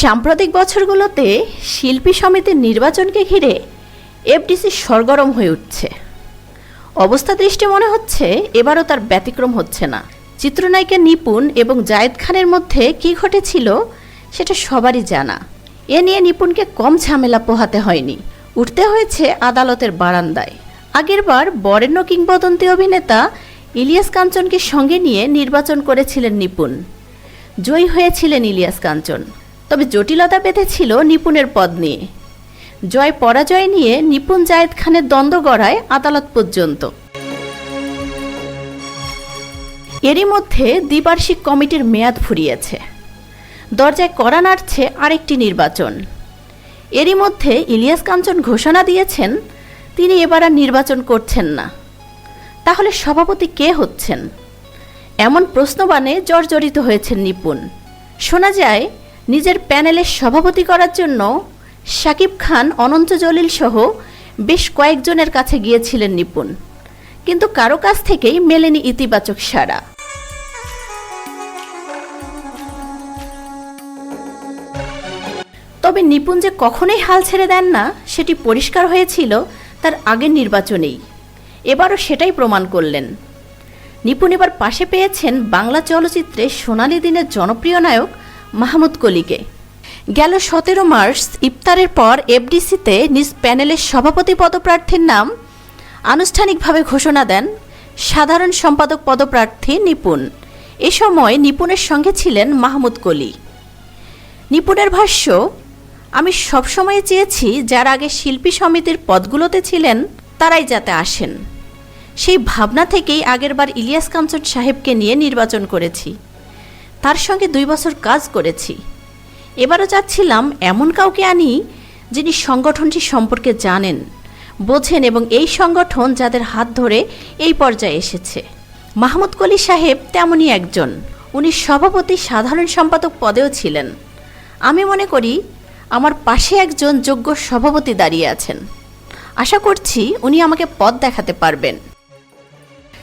সাম্প্রতিক বছরগুলোতে শিল্পী সমিতির নির্বাচনকে ঘিরে এফডিসি সরগরম হয়ে উঠছে। অবস্থা দৃষ্টি মনে হচ্ছে এবারও তার ব্যতিক্রম হচ্ছে না। চিত্রনায়িকা নিপুণ এবং জায়েদ খানের মধ্যে কি ঘটেছিল সেটা সবারই জানা। এ নিয়ে নিপুণকে কম ঝামেলা পোহাতে হয়নি। উঠতে হয়েছে আদালতের বারান্দায়। আগেরবার বরেণ্য কিংবদন্তি অভিনেতা ইলিয়াস কাঞ্চনকে সঙ্গে নিয়ে নির্বাচন করেছিলেন নিপুণ। জয়ী হয়েছিলেন ইলিয়াস কাঞ্চন। তবে জটিলতা বেঁধেছিল নিপুণের পদ নিয়ে। জয় পরাজয় নিয়ে নিপুণ জায়েদ খানের দ্বন্দ্ব গড়ায় আদালত পর্যন্ত। এরই মধ্যে দ্বিবার্ষিক কমিটির মেয়াদ ফুরিয়েছে। দরজায় কড়া নাড়ছে আরেকটি নির্বাচন। এরই মধ্যে ইলিয়াস কাঞ্চন ঘোষণা দিয়েছেন, তিনি এবার আর নির্বাচন করছেন না। তাহলে সভাপতি কে হচ্ছেন? এমন প্রশ্নবাণে জর্জরিত হয়েছেন নিপুণ। শোনা যায় নিজের প্যানেলের সভাপতি করার জন্য শাকিব খান, অনন্ত জলিল সহ বেশ কয়েকজনের কাছে গিয়েছিলেন নিপুণ। কিন্তু কারও কাছ থেকেই মেলেনি ইতিবাচক সাড়া। তবে নিপুণ যে কখনোই হাল ছেড়ে দেন না, সেটি পরিষ্কার হয়েছিল তার আগের নির্বাচনেই। এবারও সেটাই প্রমাণ করলেন। নিপুণ এবার পাশে পেয়েছেন বাংলা চলচ্চিত্রে সোনালী দিনের জনপ্রিয় নায়ক মাহমুদ কলিকে। গেল সতেরো মার্চ ইফতারের পর এফডিসিতে নিজ প্যানেলের সভাপতি পদপ্রার্থীর নাম আনুষ্ঠানিকভাবে ঘোষণা দেন সাধারণ সম্পাদক পদপ্রার্থী নিপুণ। এ সময় নিপুণের সঙ্গে ছিলেন মাহমুদ কলি। নিপুণের ভাষ্য, আমি সবসময় চেয়েছি যারা আগে শিল্পী সমিতির পদগুলোতে ছিলেন, তারাই যাতে আসেন। সেই ভাবনা থেকেই আগেরবার ইলিয়াস কাঞ্চন সাহেবকে নিয়ে নির্বাচন করেছি। তার সঙ্গে দুই বছর কাজ করেছি। এবারও চাচ্ছিলাম এমন কাউকে আনি যিনি সংগঠনটি সম্পর্কে জানেন, বোঝেন এবং এই সংগঠন যাদের হাত ধরে এই পর্যায়ে এসেছে। মাহমুদ কলি সাহেব তেমনই একজন। উনি সভাপতি সাধারণ সম্পাদক পদেও ছিলেন। আমি মনে করি আমার পাশে একজন যোগ্য সভাপতি দাঁড়িয়ে আছেন। আশা করছি উনি আমাকে পদ দেখাতে পারবেন।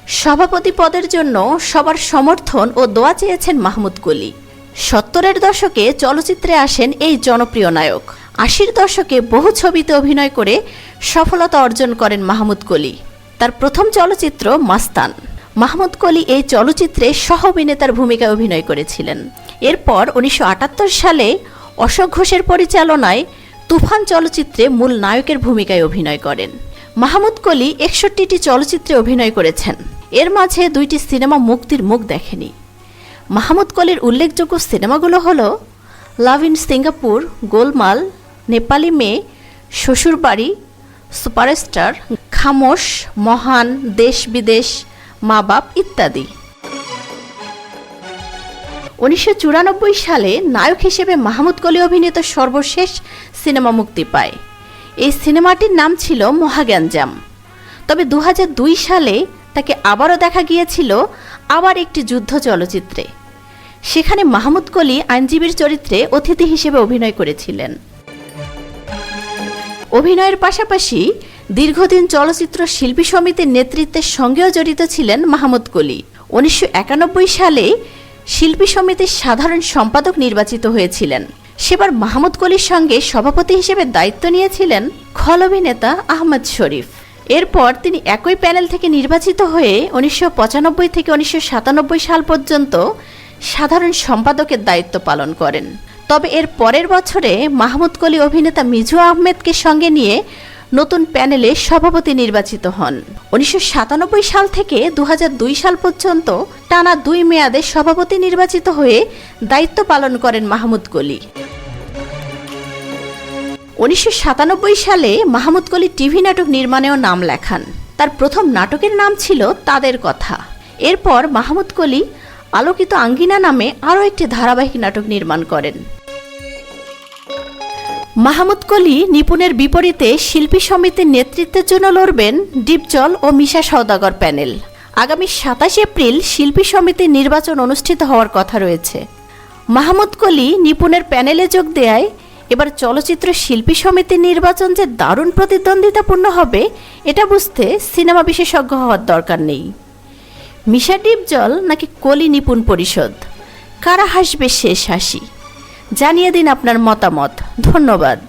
সভাপতি পদের জন্য সবার সমর্থন ও দোয়া চেয়েছেন মাহমুদ কলি। সত্তরের দশকে চলচ্চিত্রে আসেন এই জনপ্রিয় নায়ক। আশির দশকে বহু ছবিতে অভিনয় করে সফলতা অর্জন করেন মাহমুদ কলি। তার প্রথম চলচ্চিত্র মাস্তান। মাহমুদ কলি এই চলচ্চিত্রে সহ অভিনেতার ভূমিকায় অভিনয় করেছিলেন। এরপর উনিশশো আটাত্তর সালে অশোক ঘোষের পরিচালনায় তুফান চলচ্চিত্রে মূল নায়কের ভূমিকায় অভিনয় করেন। মাহমুদ কলি একষট্টিটি চলচ্চিত্রে অভিনয় করেছেন। এর মাঝে দুইটি সিনেমা মুক্তির মুখ দেখেনি। মাহমুদ কলির উল্লেখযোগ্য সিনেমাগুলো হল love in Singapore, Golmaal, Nepali Meye, Shwashurbari, superstar, খামোশ, মহান, দেশ বিদেশ, মা বাপ ইত্যাদি। উনিশশো চুরানব্বই সালে নায়ক হিসেবে মাহমুদ কলি অভিনীত সর্বশেষ সিনেমা মুক্তি পায়। এই সিনেমাটির নাম ছিল মহাগ্যাঞ্জাম। তবে দু হাজার দুই সালে তাকে আবারও দেখা গিয়েছিল আবার একটি যুদ্ধ চলচ্চিত্রে। সেখানে মাহমুদ কলি আইনজীবীর চরিত্রে অতিথি হিসেবে অভিনয় করেছিলেন। অভিনয়ের পাশাপাশি দীর্ঘদিন চলচ্চিত্র শিল্পী সমিতির নেতৃত্বের সঙ্গেও জড়িত ছিলেন মাহমুদ কলি। উনিশশো একানব্বই সালে শিল্পী সমিতির সাধারণ সম্পাদক নির্বাচিত হয়েছিলেন। সেবার মাহমুদ কলির সঙ্গে সভাপতি হিসেবে দায়িত্ব নিয়েছিলেন খল অভিনেতা আহমদ শরীফ। এরপর তিনি একই প্যানেল থেকে নির্বাচিত হয়ে উনিশশো পঁচানব্বই থেকে উনিশশো সাতানব্বই সাল পর্যন্ত সাধারণ সম্পাদকের দায়িত্ব পালন করেন। তবে এর পরের বছরে মাহমুদ কলি অভিনেতা মিজু আহমেদকে সঙ্গে নিয়ে নতুন প্যানেলে সভাপতি নির্বাচিত হন। উনিশশো সাতানব্বই সাল থেকে দু হাজার দুই সাল পর্যন্ত টানা দুই মেয়াদে সভাপতি নির্বাচিত হয়ে দায়িত্ব পালন করেন মাহমুদ কলি। উনিশশো সাতানব্বই সালে মাহমুদ কলি টিভি নাটক নির্মাণেও নাম লেখান। তার প্রথম নাটকের নাম ছিল তাদের কথা। এরপর মাহমুদ কলি আলোকিত আঙ্গিনা নামে আরও একটি ধারাবাহিক নাটক নির্মাণ করেন। মাহমুদ কলি নিপুণের বিপরীতে শিল্পী সমিতির নেতৃত্বের জন্য লড়বেন ডিপজল ও মিশা সওদাগর প্যানেল। আগামী সাতাশ এপ্রিল শিল্পী সমিতির নির্বাচন অনুষ্ঠিত হওয়ার কথা রয়েছে। মাহমুদ কলি নিপুণের প্যানেলে যোগ দেয় এবার চলচ্চিত্র শিল্পী সমিতির নির্বাচন যে দারুণ প্রতিদ্বন্দ্বিতাপূর্ণ হবে, এটা বুঝতে সিনেমা বিশেষজ্ঞ হওয়ার দরকার নেই। মিশা ডিপজল নাকি কলি নিপুণ পরিষদ? কারা হাসবে শেষ হাসি জানিয়ে দিন আপনার মতামত। ধন্যবাদ।